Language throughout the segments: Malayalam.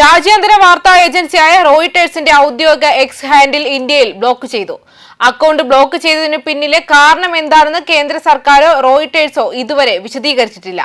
രാജ്യാന്തര വാർത്താ ഏജൻസിയായ റോയിട്ടേഴ്സിന്റെ ഔദ്യോഗിക എക്സ് ഹാൻഡിൽ ഇന്ത്യയിൽ ബ്ലോക്ക് ചെയ്തു. അക്കൗണ്ട് ബ്ലോക്ക് ചെയ്തതിന് പിന്നിലെ കാരണം എന്താണെന്ന് കേന്ദ്ര സർക്കാരോ റോയിട്ടേഴ്സോ ഇതുവരെ വിശദീകരിച്ചിട്ടില്ല.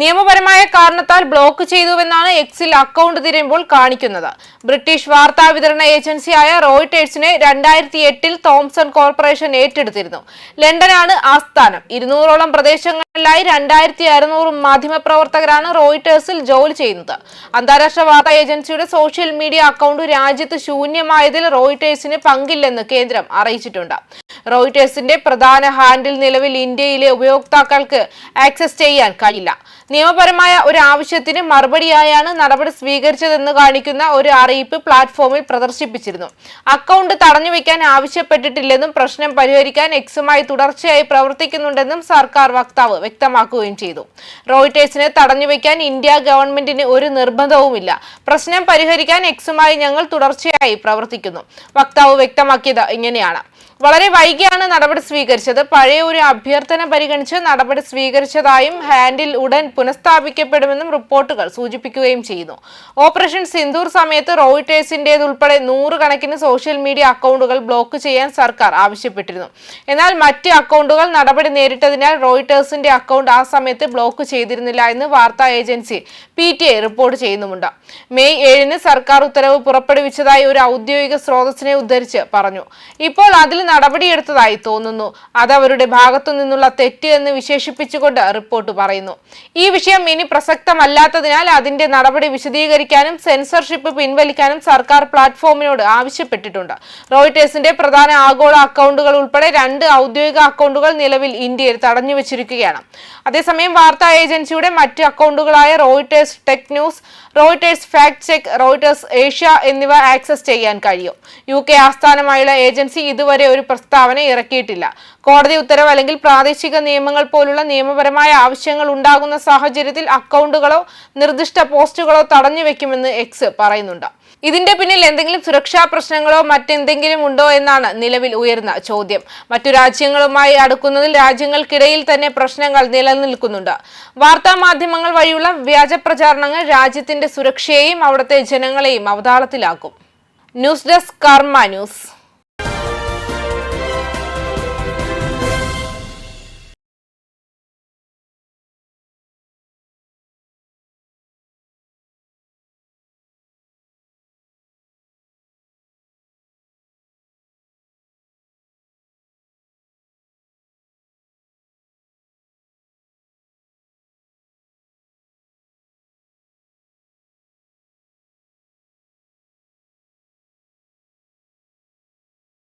നിയമപരമായ കാരണത്താൽ ബ്ലോക്ക് ചെയ്തുവെന്നാണ് എക്സിൽ അക്കൗണ്ട് തിരയുമ്പോൾ കാണിക്കുന്നത്. ബ്രിട്ടീഷ് വാർത്താ വിതരണ ഏജൻസിയായ റോയിട്ടേഴ്സിനെ രണ്ടായിരത്തി എട്ടിൽ തോംസൺ കോർപ്പറേഷൻ ഏറ്റെടുത്തിരുന്നു. ലണ്ടനാണ് ആസ്ഥാനം. ഇരുന്നൂറോളം പ്രദേശങ്ങളിലായി രണ്ടായിരത്തി അറുന്നൂറ് മാധ്യമപ്രവർത്തകരാണ് റോയിട്ടേഴ്സിൽ ജോലി ചെയ്യുന്നത്. അന്താരാഷ്ട്ര വാർത്താ ഏജൻസിയുടെ സോഷ്യൽ മീഡിയ അക്കൗണ്ട് രാജ്യത്ത് ശൂന്യമായതിൽ റോയിട്ടേഴ്സിന് പങ്കില്ലെന്ന് കേന്ദ്രം അറിയിച്ചിട്ടുണ്ട്. റോയിട്ടേഴ്സിന്റെ പ്രധാന ഹാൻഡിൽ നിലവിൽ ഇന്ത്യയിലെ ഉപയോക്താക്കൾക്ക് ആക്സസ് ചെയ്യാൻ കഴിയില്ല. നിയമപരമായ ഒരു ആവശ്യത്തിന് മറുപടിയായാണ് നടപടി സ്വീകരിച്ചതെന്ന് കാണിക്കുന്ന ഒരു അറിയിപ്പ് പ്ലാറ്റ്ഫോമിൽ പ്രദർശിപ്പിച്ചിരുന്നു. അക്കൗണ്ട് തടഞ്ഞുവെക്കാൻ ആവശ്യപ്പെട്ടിട്ടില്ലെന്നും പ്രശ്നം പരിഹരിക്കാൻ എക്സുമായി തുടർച്ചയായി പ്രവർത്തിക്കുന്നുണ്ടെന്നും സർക്കാർ വക്താവ് വ്യക്തമാക്കുകയും ചെയ്തു. റോയിട്ടേഴ്സിനെ തടഞ്ഞുവെക്കാൻ ഇന്ത്യ ഗവൺമെന്റിന് ഒരു നിർബന്ധവുമില്ല. പ്രശ്നം പരിഹരിക്കാൻ എക്സുമായി ഞങ്ങൾ തുടർച്ചയായി പ്രവർത്തിക്കുന്നു. വക്താവ് വ്യക്തമാക്കിയത് ഇങ്ങനെയാണ്. വളരെ വൈകിയാണ് നടപടി സ്വീകരിച്ചത്. പഴയ ഒരു അഭ്യർത്ഥന പരിഗണിച്ച് നടപടി സ്വീകരിച്ചതായും ഹാൻഡിൽ ഉടൻ പുനഃസ്ഥാപിക്കപ്പെടുമെന്നും റിപ്പോർട്ടുകൾ സൂചിപ്പിക്കുകയും ചെയ്യുന്നു. ഓപ്പറേഷൻ സിന്ദൂർ സമയത്ത് റോയിട്ടേഴ്സിന്റെതുൾപ്പെടെ നൂറുകണക്കിന് സോഷ്യൽ മീഡിയ അക്കൗണ്ടുകൾ ബ്ലോക്ക് ചെയ്യാൻ സർക്കാർ ആവശ്യപ്പെട്ടിരുന്നു. എന്നാൽ മറ്റ് അക്കൗണ്ടുകൾ നടപടി നേരിട്ടതിനാൽ റോയിട്ടേഴ്സിന്റെ അക്കൗണ്ട് ആ സമയത്ത് ബ്ലോക്ക് ചെയ്തിരുന്നില്ല എന്ന് വാർത്താ ഏജൻസി പി ടി ഐ റിപ്പോർട്ട് ചെയ്യുന്നുമുണ്ട്. മെയ് ഏഴിന് സർക്കാർ ഉത്തരവ് പുറപ്പെടുവിച്ചതായി ഒരു ഔദ്യോഗിക സ്രോതസ്സിനെ ഉദ്ധരിച്ച് പറഞ്ഞു. ഇപ്പോൾ അതിൽ നടപടിയെടുത്തതായി തോന്നുന്നു. അത് അവരുടെ ഭാഗത്തു നിന്നുള്ള തെറ്റ് എന്ന് വിശേഷിപ്പിച്ചുകൊണ്ട് റിപ്പോർട്ട് പറയുന്നു. ഈ വിഷയം ഇനി പ്രസക്തമല്ലാത്തതിനാൽ അതിന്റെ നടപടി വിശദീകരിക്കാനും സെൻസർഷിപ്പ് പിൻവലിക്കാനും സർക്കാർ പ്ലാറ്റ്ഫോമിനോട് ആവശ്യപ്പെട്ടിട്ടുണ്ട്. റോയിട്ടേഴ്സിന്റെ പ്രധാന ആഗോള അക്കൗണ്ടുകൾ ഉൾപ്പെടെ രണ്ട് ഔദ്യോഗിക അക്കൗണ്ടുകൾ നിലവിൽ ഇന്ത്യയിൽ തടഞ്ഞു വെച്ചിരിക്കുകയാണ്. അതേസമയം വാർത്താ ഏജൻസിയുടെ മറ്റ് അക്കൗണ്ടുകളായ Reuters tech news Reuters fact check Reuters Asia എന്നിവ ആക്സസ് ചെയ്യാൻ കഴിയും. യു കെ ആസ്ഥാനമായുള്ള ഏജൻസി ഇതുവരെ ഒരു പ്രസ്താവന ഇറക്കിയിട്ടില്ല. കോടതി ഉത്തരവ് അല്ലെങ്കിൽ പ്രാദേശിക നിയമങ്ങൾ പോലുള്ള നിയമപരമായ ആവശ്യങ്ങൾ ഉണ്ടാകുന്ന സാഹചര്യത്തിൽ അക്കൗണ്ടുകളോ നിർദ്ദിഷ്ട പോസ്റ്റുകളോ തടഞ്ഞു വെക്കുമെന്ന് എക്സ് പറയുന്നുണ്ട്. ഇതിന്റെ പിന്നിൽ എന്തെങ്കിലും സുരക്ഷാ പ്രശ്നങ്ങളോ മറ്റെന്തെങ്കിലും ഉണ്ടോ എന്നാണ് നിലവിൽ ഉയർന്ന ചോദ്യം. മറ്റു രാജ്യങ്ങളുമായി അടുക്കുന്നതിൽ രാജ്യങ്ങൾക്കിടയിൽ തന്നെ പ്രശ്നങ്ങൾ നിലനിൽക്കുന്നുണ്ട്. വാർത്താ മാധ്യമങ്ങൾ വഴിയുള്ള വ്യാജ പ്രചാരണങ്ങൾ രാജ്യത്തിന്റെ സുരക്ഷയെയും അവിടുത്തെ ജനങ്ങളെയും അവതാളത്തിലാക്കും. News desk Karma news.